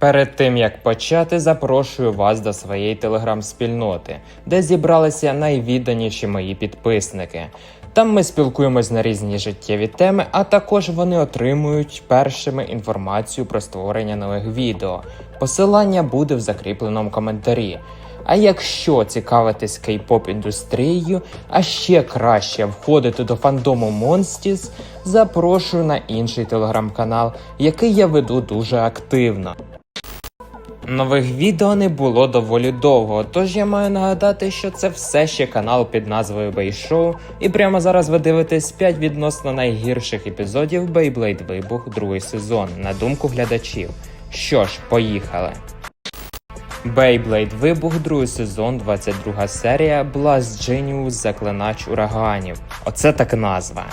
Перед тим як почати, запрошую вас до своєї телеграм-спільноти, де зібралися найвідданіші мої підписники. Там ми спілкуємось на різні життєві теми, а також вони отримують першими інформацію про створення нових відео. Посилання буде в закріпленому коментарі. А якщо цікавитесь кей-поп індустрією, а ще краще входити до фандому Монстіс, запрошую на інший телеграм-канал, який я веду дуже активно. Нових відео не було доволі довго, тож я маю нагадати, що це все ще канал під назвою Бейшоу, і прямо зараз ви дивитесь 5 відносно найгірших епізодів Beyblade Вибух другий сезон, на думку глядачів. Що ж, поїхали. Beyblade Вибух другий сезон, 22 серія Blast Genius Заклинач ураганів. Оце так назва.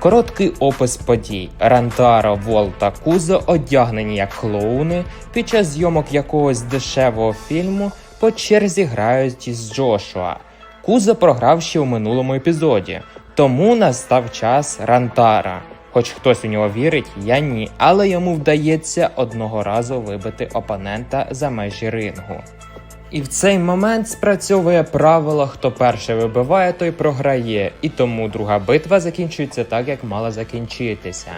Короткий опис подій. Рантаро, Вол та Кузо одягнені як клоуни під час зйомок якогось дешевого фільму по черзі грають із Джошуа. Кузо програв ще у минулому епізоді, тому настав час Рантара. Хоч хтось у нього вірить, я ні, але йому вдається одного разу вибити опонента за межі рингу. І в цей момент спрацьовує правило, хто перше вибиває, той програє, і тому друга битва закінчується так, як мала закінчитися.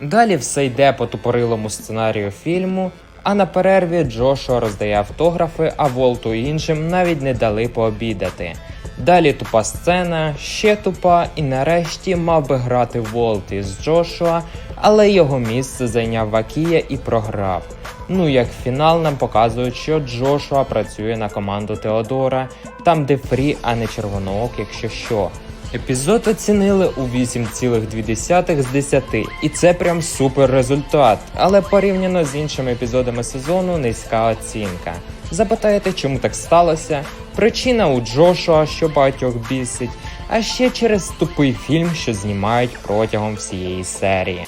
Далі все йде по тупорилому сценарію фільму, а на перерві Джошуа роздає автографи, а Волту і іншим навіть не дали пообідати. Далі тупа сцена, ще тупа, і нарешті мав би грати Волт із Джошуа, але його місце зайняв Вакія і програв. Ну, як фінал нам показують, що Джошуа працює на команду Теодора, там де фрі, а не червоноок, якщо що. Епізод оцінили у 8,2 з 10, і це прям супер результат. Але порівняно з іншими епізодами сезону низька оцінка. Запитаєте, чому так сталося? Причина у Джошуа, що багатьох бісить, а ще через тупий фільм, що знімають протягом всієї серії.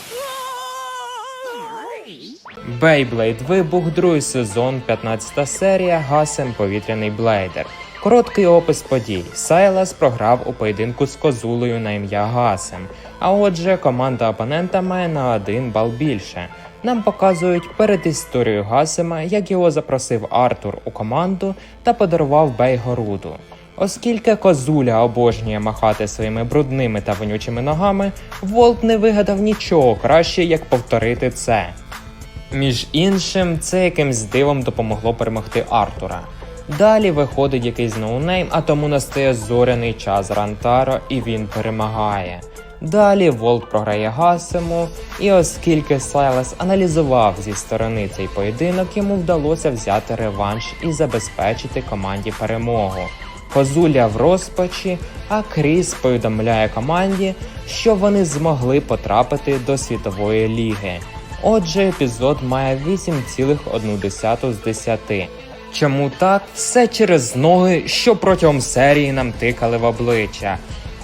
Beyblade Вибух, другий сезон, 15 серія, Гасем Повітряний Блейдер. Короткий опис подій. Сайлас програв у поєдинку з козулею на ім'я Гасем. А отже, команда опонента має на один бал більше. Нам показують перед історією Гасема, як його запросив Артур у команду та подарував Бейгоруду. Оскільки козуля обожнює махати своїми брудними та вонючими ногами, Волт не вигадав нічого краще, як повторити це. Між іншим, це якимсь дивом допомогло перемогти Артура. Далі виходить якийсь ноунейм, а тому настає зоряний час Рантаро, і він перемагає. Далі Волт програє Гасему, і оскільки Сайлас аналізував зі сторони цей поєдинок, йому вдалося взяти реванш і забезпечити команді перемогу. Козуля в розпачі, а Кріс повідомляє команді, що вони змогли потрапити до світової ліги. Отже, епізод має 8,1 з 10. Чому так? Все через ноги, що протягом серії нам тикали в обличчя.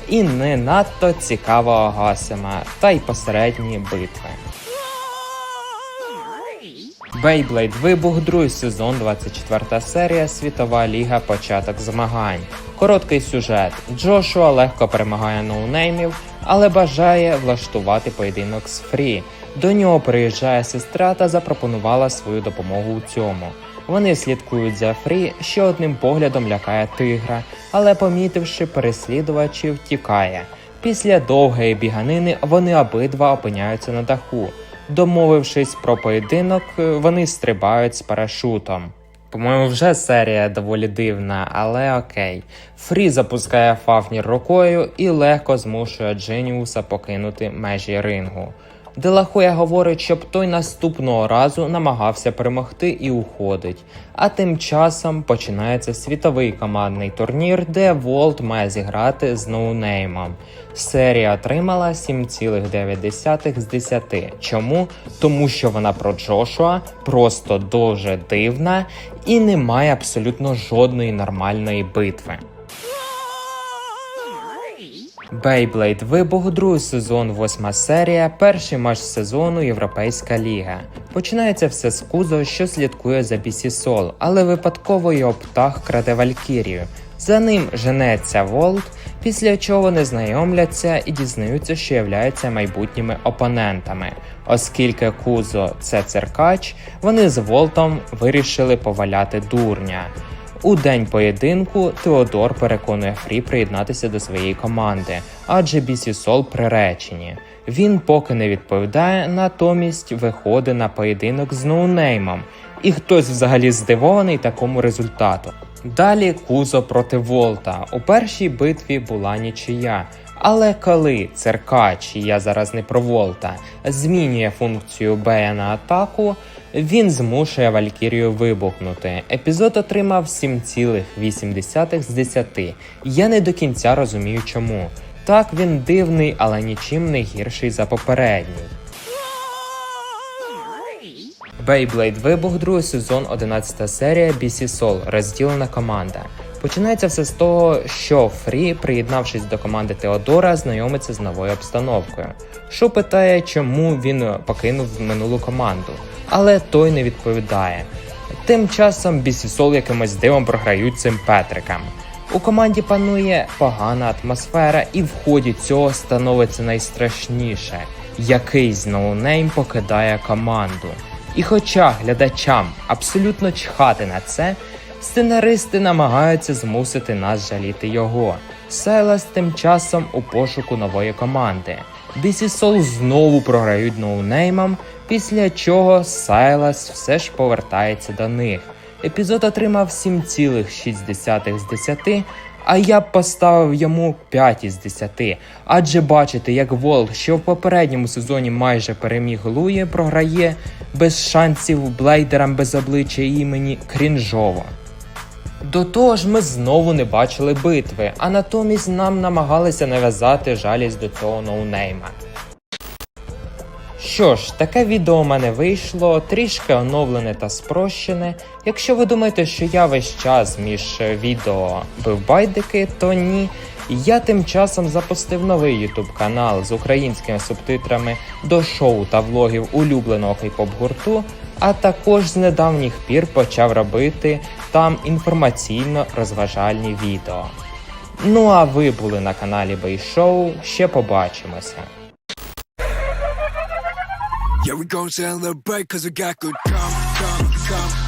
І не надто цікавого Гасема, та й посередні битви. Beyblade Вибух, другий сезон, 24 серія, Світова ліга, початок змагань. Короткий сюжет. Джошуа легко перемагає ноунеймів, але бажає влаштувати поєдинок з Фрі. До нього приїжджає сестра та запропонувала свою допомогу у цьому. Вони слідкують за Фрі, що одним поглядом лякає тигра, але помітивши переслідувачів, тікає. Після довгої біганини вони обидва опиняються на даху. Домовившись про поєдинок, вони стрибають з парашутом. По-моєму, вже серія доволі дивна, але окей. Фрі запускає Фафнір рукою і легко змушує Дженіуса покинути межі рингу. Делахуя говорить, щоб той наступного разу намагався перемогти і уходить. А тим часом починається світовий командний турнір, де Волт має зіграти з ноунеймом. Серія отримала 7,9 з 10. Чому? Тому що вона про Джошуа просто дуже дивна і не має абсолютно жодної нормальної битви. Beyblade Вибух, другий сезон, восьма серія, перший матч сезону Європейська ліга. Починається все з Кузо, що слідкує за BC Soul, але випадково його птах краде Валькірію. За ним женеться Волт, після чого вони знайомляться і дізнаються, що являються майбутніми опонентами. Оскільки Кузо це циркач, вони з Волтом вирішили поваляти дурня. У день поєдинку Теодор переконує Фрі приєднатися до своєї команди, адже Бісі Сол приречені. Він поки не відповідає, натомість виходить на поєдинок з ноунеймом, і хтось взагалі здивований такому результату. Далі Кузо проти Волта. У першій битві була нічия. Але коли циркач, я зараз не про Волта, змінює функцію Бея на атаку, він змушує Валькірію вибухнути. Епізод отримав 7,8 з 10. Я не до кінця розумію чому. Так він дивний, але нічим не гірший за попередній. Beyblade Вибух, другий сезон, 11 серія BC Soul, розділена команда. Починається все з того, що Фрі, приєднавшись до команди Теодора, знайомиться з новою обстановкою. Шо питає, чому він покинув минулу команду, але той не відповідає. Тим часом Soul якимось дивом програють цим Петрикам. У команді панує погана атмосфера, і в ході цього становиться найстрашніше. Якийсь ноунейм покидає команду. І хоча глядачам абсолютно чхати на це, сценаристи намагаються змусити нас жаліти його. Сайлас тим часом у пошуку нової команди. Бісі Сол знову програють ноунеймам, після чого Сайлас все ж повертається до них. Епізод отримав 7,6 з 10, а я б поставив йому 5 із 10. Адже бачити, як Волк, що в попередньому сезоні майже переміг Луї, програє без шансів блейдерам без обличчя імені крінжово. До того ж, ми знову не бачили битви, а натомість нам намагалися нав'язати жалість до цього ноунейма. Що ж, таке відео у мене вийшло, трішки оновлене та спрощене. Якщо ви думаєте, що я весь час між відео бив байдики, то ні. Я тим часом запустив новий YouTube канал з українськими субтитрами до шоу та влогів улюбленого хіп-хоп гурту, а також з недавніх пір почав робити там інформаційно-розважальні відео. Ну а ви були на каналі Бейшоу. Ще побачимося. Yeah, we gon' celebrate cause we got good come, come, come,